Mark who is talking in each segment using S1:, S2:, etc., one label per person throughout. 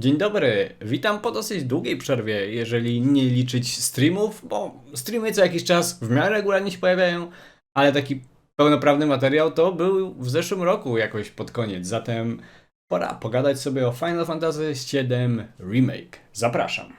S1: Dzień dobry, witam po dosyć długiej przerwie, jeżeli nie liczyć streamów, bo streamy co jakiś czas w miarę regularnie się pojawiają, ale taki pełnoprawny materiał to był w zeszłym roku jakoś pod koniec, zatem pora pogadać sobie o Final Fantasy VII Remake. Zapraszam.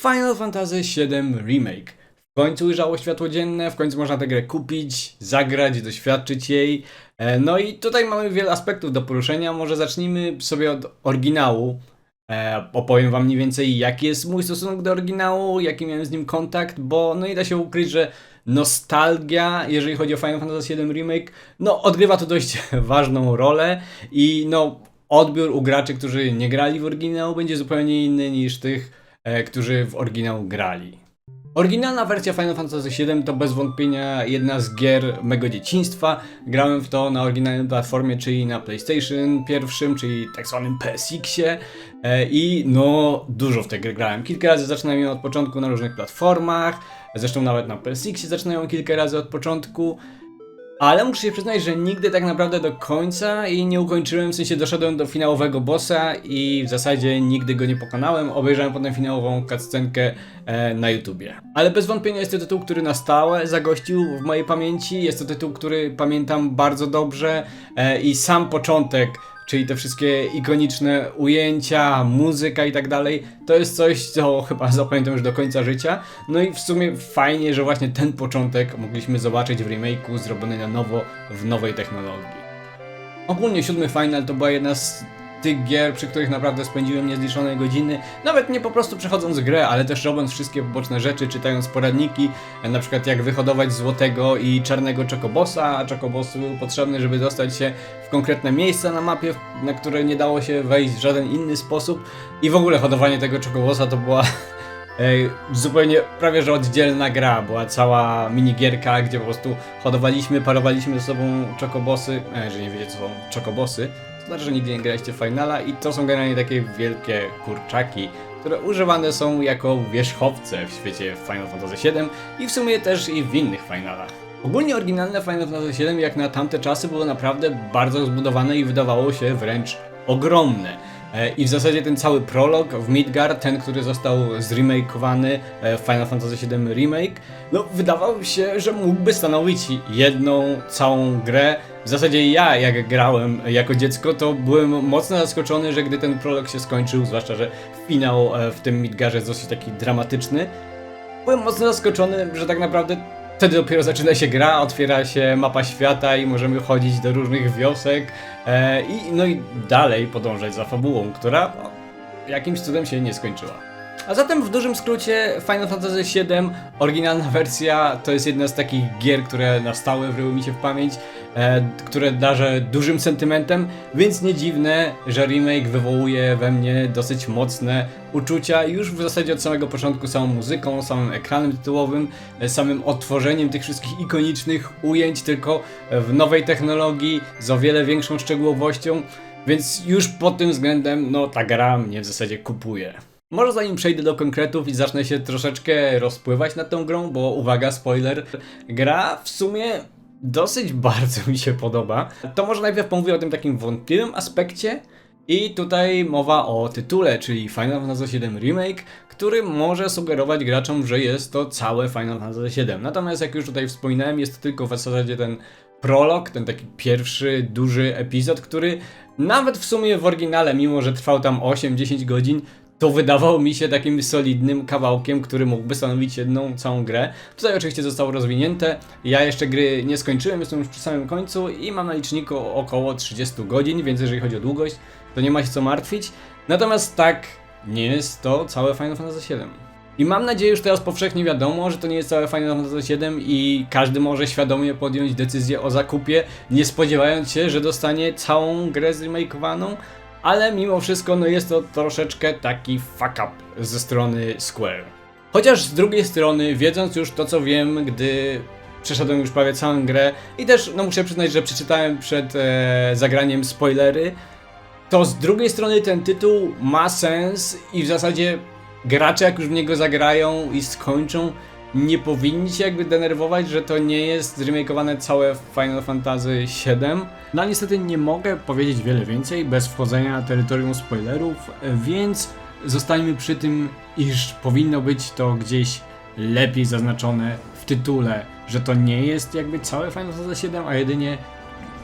S1: Final Fantasy VII Remake. W końcu ujrzało światło dzienne, w końcu można tę grę kupić, zagrać, doświadczyć jej. E, No i tutaj mamy wiele aspektów do poruszenia. Może zacznijmy sobie od oryginału. E, opowiem wam mniej więcej, jaki jest mój stosunek do oryginału, jaki miałem z nim kontakt, bo no nie da się ukryć, że nostalgia, jeżeli chodzi o Final Fantasy VII Remake, no odgrywa tu dość ważną rolę i no odbiór u graczy, którzy nie grali w oryginał będzie zupełnie inny niż tych, którzy w oryginał grali. Oryginalna wersja Final Fantasy VII to bez wątpienia jedna z gier mego dzieciństwa. Grałem w to na oryginalnej platformie, czyli na PlayStation pierwszym, czyli tak zwanym PSX-ie e, i no dużo w tę grę grałem. Kilka razy zaczynałem ją od początku na różnych platformach, zresztą nawet na PSX-ie zaczynają kilka razy od początku. Ale muszę się przyznać, że nigdy tak naprawdę do końca i nie ukończyłem, w sensie doszedłem do finałowego bossa i w zasadzie nigdy go nie pokonałem. Obejrzałem potem finałową cutscenkę e, na YouTubie. Ale bez wątpienia jest to tytuł, który na stałe zagościł w mojej pamięci. Jest to tytuł, który pamiętam bardzo dobrze e, i sam początek czyli te wszystkie ikoniczne ujęcia, muzyka i tak dalej, to jest coś, co chyba zapamiętam już do końca życia. No i w sumie fajnie, że właśnie ten początek mogliśmy zobaczyć w remake'u zrobiony na nowo, w nowej technologii. Ogólnie siódmy Final to była jedna z tych gier, przy których naprawdę spędziłem niezliczone godziny, nawet nie po prostu przechodząc grę, ale też robiąc wszystkie poboczne rzeczy, czytając poradniki, e, na przykład jak wyhodować złotego i czarnego czokobosa, a czokobos był potrzebny, żeby dostać się w konkretne miejsca na mapie, na które nie dało się wejść w żaden inny sposób i w ogóle hodowanie tego czokobosa to była zupełnie prawie że oddzielna gra. Była cała minigierka, gdzie po prostu hodowaliśmy, parowaliśmy ze sobą czokobosy. A jeżeli nie wiecie co są czokobosy, znaczy, że nigdy nie graliście Finala i to są generalnie takie wielkie kurczaki, które używane są jako wierzchowce w świecie Final Fantasy VII i w sumie też i w innych Finalach. Ogólnie oryginalne Final Fantasy VII jak na tamte czasy było naprawdę bardzo zbudowane i wydawało się wręcz ogromne. E, I w zasadzie ten cały prolog w Midgard, ten, który został zremakeowany e, w Final Fantasy VII Remake, no wydawał się, że mógłby stanowić jedną całą grę. W zasadzie ja, jak grałem jako dziecko, to byłem mocno zaskoczony, że gdy ten prolog się skończył, zwłaszcza, że finał e, w tym Midgarze jest dosyć taki dramatyczny, byłem mocno zaskoczony, że tak naprawdę wtedy dopiero zaczyna się gra, otwiera się mapa świata i możemy chodzić do różnych wiosek e, i no i dalej podążać za fabułą, która no, jakimś cudem się nie skończyła. A zatem w dużym skrócie Final Fantasy VII, oryginalna wersja, to jest jedna z takich gier, które na stałe wryły mi się w pamięć, które darzę dużym sentymentem, więc nie dziwne, że remake wywołuje we mnie dosyć mocne uczucia już w zasadzie od samego początku samą muzyką, samym ekranem tytułowym, e, samym odtworzeniem tych wszystkich ikonicznych ujęć, tylko w nowej technologii, z o wiele większą szczegółowością, więc już pod tym względem, no ta gra mnie w zasadzie kupuje. Może zanim przejdę do konkretów i zacznę się troszeczkę rozpływać nad tą grą, bo uwaga, spoiler, gra w sumie dosyć bardzo mi się podoba. To może najpierw pomówię o tym takim wątpliwym aspekcie i tutaj mowa o tytule, czyli Final Fantasy VII Remake, który może sugerować graczom, że jest to całe Final Fantasy VII. Natomiast jak już tutaj wspominałem, jest to tylko w zasadzie ten prolog, ten taki pierwszy duży epizod, który nawet w sumie w oryginale, mimo że trwał tam 8-10 godzin, to wydawał mi się takim solidnym kawałkiem, który mógłby stanowić jedną całą grę. Tutaj oczywiście zostało rozwinięte. Ja jeszcze gry nie skończyłem, jestem już przy samym końcu i mam na liczniku około 30 godzin, więc jeżeli chodzi o długość, to nie ma się co martwić. Natomiast tak, nie jest to całe Final Fantasy VII. I mam nadzieję, że teraz powszechnie wiadomo, że to nie jest całe Final Fantasy VII i każdy może świadomie podjąć decyzję o zakupie, nie spodziewając się, że dostanie całą grę zremakeowaną. Ale mimo wszystko no jest to troszeczkę taki fuck up ze strony Square. Chociaż z drugiej strony, wiedząc już to co wiem, gdy przeszedłem już prawie całą grę i też no muszę przyznać, że przeczytałem przed e, zagraniem spoilery, to z drugiej strony ten tytuł ma sens i w zasadzie gracze jak już w niego zagrają i skończą, nie powinni się jakby denerwować, że to nie jest zremakeowane całe Final Fantasy VII. No niestety nie mogę powiedzieć wiele więcej bez wchodzenia na terytorium spoilerów, więc zostańmy przy tym, iż powinno być to gdzieś lepiej zaznaczone w tytule, że to nie jest jakby całe Final Fantasy VII, a jedynie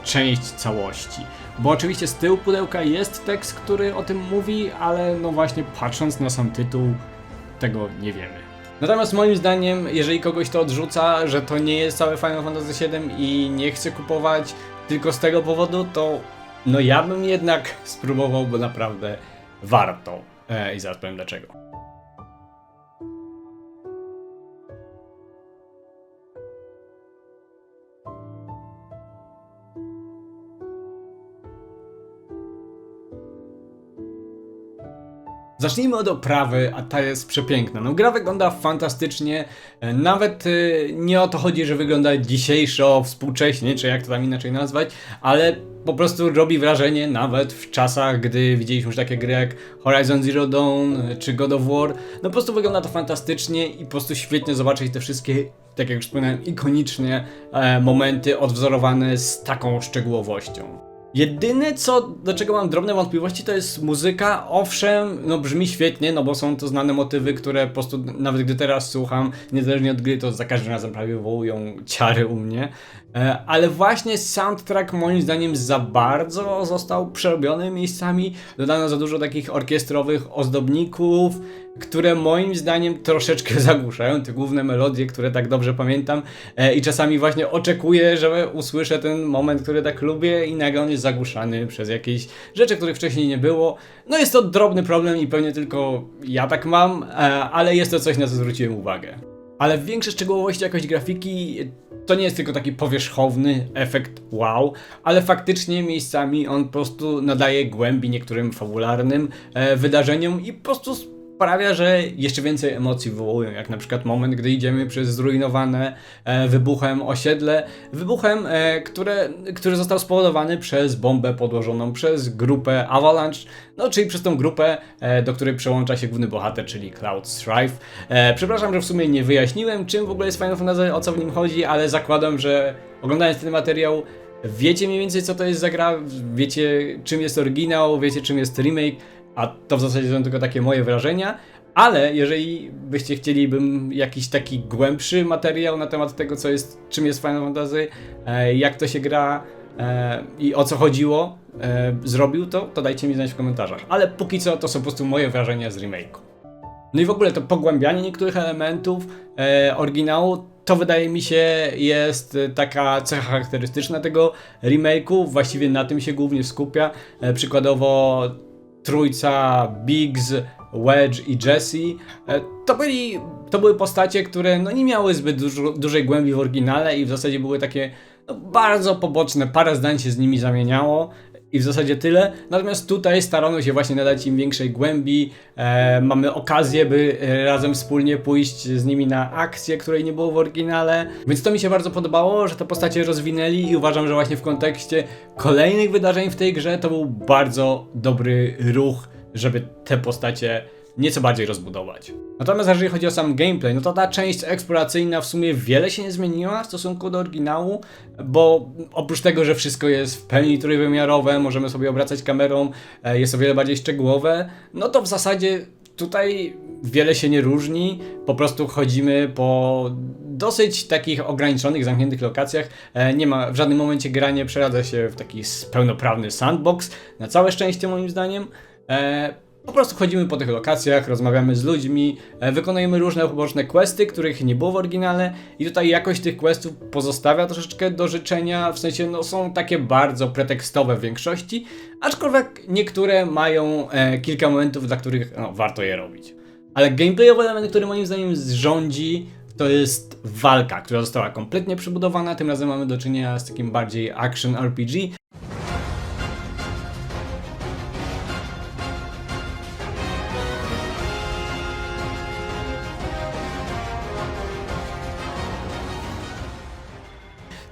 S1: część całości. Bo oczywiście z tyłu pudełka jest tekst, który o tym mówi, ale no właśnie patrząc na sam tytuł, tego nie wiemy. Natomiast moim zdaniem, jeżeli kogoś to odrzuca, że to nie jest całe Final Fantasy VII i nie chce kupować tylko z tego powodu, to no ja bym jednak spróbował, bo naprawdę warto. E, I zaraz powiem dlaczego. Zacznijmy od oprawy, a ta jest przepiękna. No, gra wygląda fantastycznie. e, Nawet e, nie o to chodzi, że wygląda dzisiejszo, współcześnie, czy jak to tam inaczej nazwać, ale po prostu robi wrażenie nawet w czasach, gdy widzieliśmy już takie gry jak Horizon Zero Dawn e, czy God of War. No po prostu wygląda to fantastycznie i po prostu świetnie zobaczyć te wszystkie, tak jak już wspomniałem, ikoniczne e, momenty odwzorowane z taką szczegółowością. Jedyne co, do czego mam drobne wątpliwości, to jest muzyka. Owszem, no brzmi świetnie, no bo są to znane motywy, które po prostu, nawet gdy teraz słucham, niezależnie od gry, to za każdym razem prawie wywołują ciary u mnie. E, ale właśnie soundtrack moim zdaniem za bardzo został przerobiony miejscami. Dodano za dużo takich orkiestrowych ozdobników, które moim zdaniem troszeczkę zagłuszają te główne melodie, które tak dobrze pamiętam. E, I czasami właśnie oczekuję, że usłyszę ten moment, który tak lubię, i nagle on jest zagłuszany przez jakieś rzeczy, których wcześniej nie było. No jest to drobny problem i pewnie tylko ja tak mam, e, ale jest to coś, na co zwróciłem uwagę. Ale w większej szczegółowości jakość grafiki to nie jest tylko taki powierzchowny efekt wow, ale faktycznie miejscami on po prostu nadaje głębi niektórym fabularnym e, wydarzeniom i po prostu sprawia, że jeszcze więcej emocji wywołują, jak na przykład moment, gdy idziemy przez zrujnowane e, wybuchem osiedle, wybuchem, e, które, który został spowodowany przez bombę podłożoną przez grupę Avalanche, no czyli przez tą grupę, e, do której przełącza się główny bohater, czyli Cloud Strife. E, przepraszam, że w sumie nie wyjaśniłem, czym w ogóle jest Final Fantasy, o co w nim chodzi, ale zakładam, że oglądając ten materiał, wiecie mniej więcej co to jest za gra, wiecie czym jest oryginał, wiecie czym jest remake, a to w zasadzie są tylko takie moje wrażenia. Ale jeżeli byście chcieli, bym jakiś taki głębszy materiał na temat tego, co jest, czym jest Final Fantasy, e, jak to się gra e, i o co chodziło, e, zrobił to, to dajcie mi znać w komentarzach. Ale póki co to są po prostu moje wrażenia z remake'u. No i w ogóle to pogłębianie niektórych elementów oryginału, to wydaje mi się jest taka cecha charakterystyczna tego remake'u, właściwie na tym się głównie skupia. Przykładowo trójca Biggs, Wedge i Jesse. E, To, byli, to były postacie, które no, nie miały zbyt dużo, dużej głębi w oryginale i w zasadzie były takie no, bardzo poboczne. Parę zdań się z nimi zamieniało. I w zasadzie tyle. Natomiast tutaj starano się właśnie nadać im większej głębi. E, mamy okazję, by e, razem wspólnie pójść z nimi na akcję, której nie było w oryginale. Więc to mi się bardzo podobało, że te postacie rozwinęli i uważam, że właśnie w kontekście kolejnych wydarzeń w tej grze to był bardzo dobry ruch, żeby te postacie nieco bardziej rozbudować. Natomiast jeżeli chodzi o sam gameplay, no to ta część eksploracyjna w sumie wiele się nie zmieniła w stosunku do oryginału, bo oprócz tego, że wszystko jest w pełni trójwymiarowe, możemy sobie obracać kamerą, e, jest o wiele bardziej szczegółowe, no to w zasadzie tutaj wiele się nie różni, po prostu chodzimy po dosyć takich ograniczonych, zamkniętych lokacjach. E, Nie ma w żadnym momencie gra nie przeradza się w taki pełnoprawny sandbox, na całe szczęście moim zdaniem. Po prostu chodzimy po tych lokacjach, rozmawiamy z ludźmi, e, wykonujemy różne poboczne questy, których nie było w oryginale i tutaj jakość tych questów pozostawia troszeczkę do życzenia, w sensie no, są takie bardzo pretekstowe w większości, aczkolwiek niektóre mają e, kilka momentów, dla których no, warto je robić. Ale gameplayowy element, który moim zdaniem rządzi, to jest walka, która została kompletnie przebudowana. Tym razem mamy do czynienia z takim bardziej action RPG,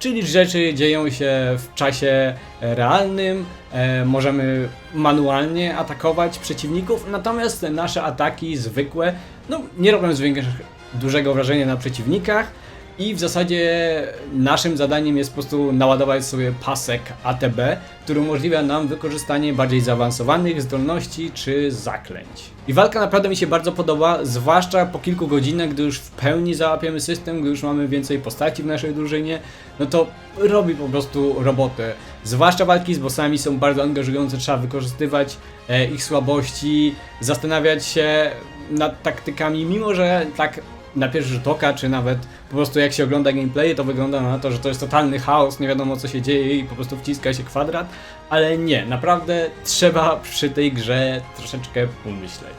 S1: czyli rzeczy dzieją się w czasie e, realnym, e, możemy manualnie atakować przeciwników, natomiast nasze ataki zwykłe no, nie robią zwiększonego dużego wrażenia na przeciwnikach i w zasadzie naszym zadaniem jest po prostu naładować sobie pasek ATB, który umożliwia nam wykorzystanie bardziej zaawansowanych zdolności czy zaklęć. I walka naprawdę mi się bardzo podoba, zwłaszcza po kilku godzinach, gdy już w pełni załapiemy system, gdy już mamy więcej postaci w naszej drużynie, no to robi po prostu robotę. Zwłaszcza walki z bossami są bardzo angażujące, trzeba wykorzystywać e, ich słabości, zastanawiać się nad taktykami, mimo że tak na pierwszy rzut oka, czy nawet po prostu jak się ogląda gameplay, to wygląda na to, że to jest totalny chaos, nie wiadomo co się dzieje i po prostu wciska się kwadrat, ale nie, naprawdę trzeba przy tej grze troszeczkę pomyśleć.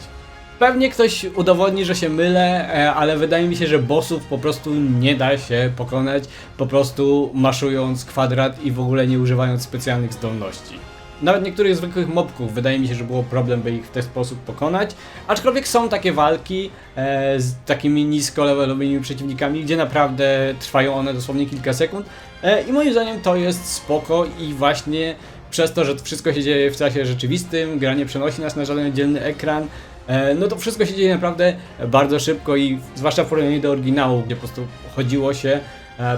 S1: Pewnie ktoś udowodni, że się mylę, e, ale wydaje mi się, że bossów po prostu nie da się pokonać, po prostu maszując kwadrat i w ogóle nie używając specjalnych zdolności. Nawet niektórych zwykłych mobków wydaje mi się, że było problem, by ich w ten sposób pokonać. Aczkolwiek są takie walki e, z takimi nisko-levelowymi przeciwnikami, gdzie naprawdę trwają one dosłownie kilka sekund. E, I moim zdaniem to jest spoko i właśnie przez to, że wszystko się dzieje w czasie rzeczywistym, gra nie przenosi nas na żaden oddzielny ekran, e, no to wszystko się dzieje naprawdę bardzo szybko i zwłaszcza w porównaniu do oryginału, gdzie po prostu chodziło się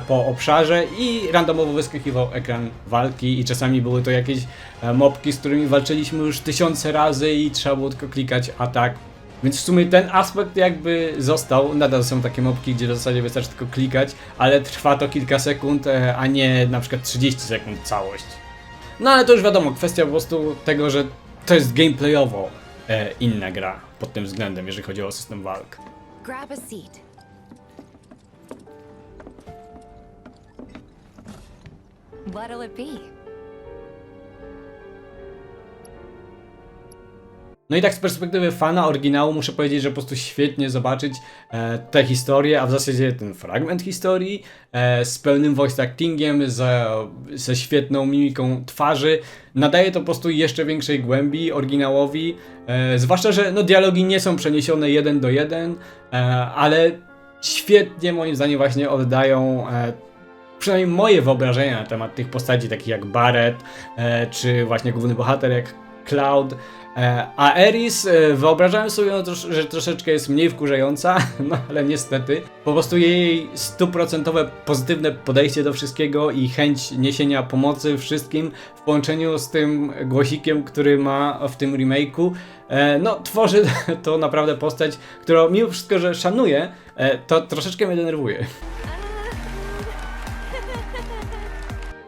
S1: po obszarze i randomowo wyskakiwał ekran walki i czasami były to jakieś e, mopki, z którymi walczyliśmy już tysiące razy i trzeba było tylko klikać atak. Więc w sumie ten aspekt jakby został, nadal są takie mopki, gdzie w zasadzie wystarczy tylko klikać, ale trwa to kilka sekund, e, a nie na przykład 30 sekund całość. No ale to już wiadomo, kwestia po prostu tego, że to jest gameplayowo e, inna gra pod tym względem, jeżeli chodzi o system walk.
S2: Grab a seat. What'll it be?
S1: No i tak z perspektywy fana oryginału muszę powiedzieć, że po prostu świetnie zobaczyć e, tę historię, a w zasadzie ten fragment historii e, z pełnym voice actingiem, ze, ze świetną mimiką twarzy. Nadaje to po prostu jeszcze większej głębi oryginałowi, e, zwłaszcza, że no, dialogi nie są przeniesione jeden do jeden, e, ale świetnie moim zdaniem właśnie oddają e, przynajmniej moje wyobrażenia na temat tych postaci, takich jak Barret, e, czy właśnie główny bohater jak Cloud. E, a Eris, e, wyobrażałem sobie, no, że troszeczkę jest mniej wkurzająca, no ale niestety. Po prostu jej stuprocentowe pozytywne podejście do wszystkiego i chęć niesienia pomocy wszystkim w połączeniu z tym głosikiem, który ma w tym remake'u, e, no tworzy to naprawdę postać, którą mimo wszystko, że szanuję, to troszeczkę mnie denerwuje.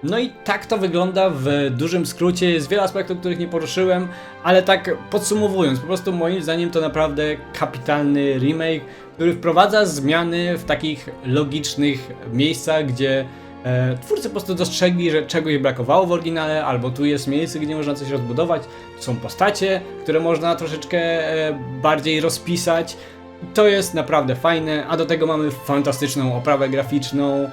S1: No i tak to wygląda w dużym skrócie. Jest wiele aspektów, których nie poruszyłem, ale tak podsumowując, po prostu moim zdaniem to naprawdę kapitalny remake, który wprowadza zmiany w takich logicznych miejscach, gdzie e, twórcy po prostu dostrzegli, że czegoś brakowało w oryginale, albo tu jest miejsce, gdzie można coś rozbudować, są postacie, które można troszeczkę e, bardziej rozpisać. To jest naprawdę fajne, a do tego mamy fantastyczną oprawę graficzną,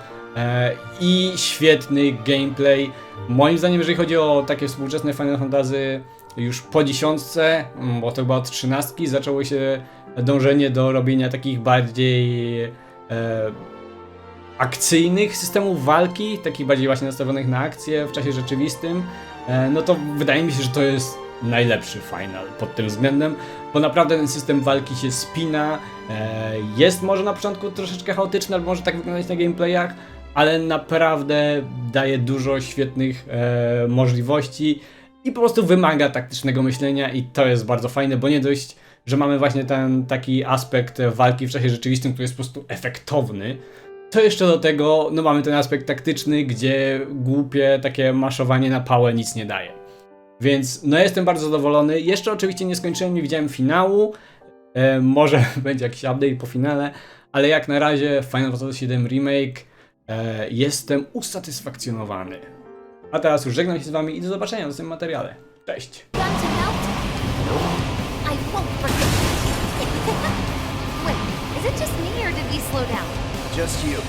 S1: i świetny gameplay. Moim zdaniem, jeżeli chodzi o takie współczesne Final Fantasy już po dziesiątce, mm, bo to chyba od trzynastki, zaczęło się dążenie do robienia takich bardziej e, akcyjnych systemów walki, takich bardziej właśnie nastawionych na akcję w czasie rzeczywistym, e, no to wydaje mi się, że to jest najlepszy final pod tym względem, bo naprawdę ten system walki się spina, e, jest może na początku troszeczkę chaotyczny, albo może tak wyglądać na gameplayach, ale naprawdę daje dużo świetnych e, możliwości i po prostu wymaga taktycznego myślenia i to jest bardzo fajne, bo nie dość, że mamy właśnie ten taki aspekt walki w czasie rzeczywistym, który jest po prostu efektowny, to jeszcze do tego no mamy ten aspekt taktyczny, gdzie głupie takie maszowanie na pałę nic nie daje. Więc no jestem bardzo zadowolony. Jeszcze oczywiście nie skończyłem, nie widziałem finału. E, może będzie jakiś update po finale, ale jak na razie Final Fantasy VII Remake e, jestem usatysfakcjonowany. A teraz już żegnam się z wami i do zobaczenia w następnym materiale. Cześć!
S2: Gun to melt? I won't forget. Wait, is it just me or did we slow down?
S3: Just you.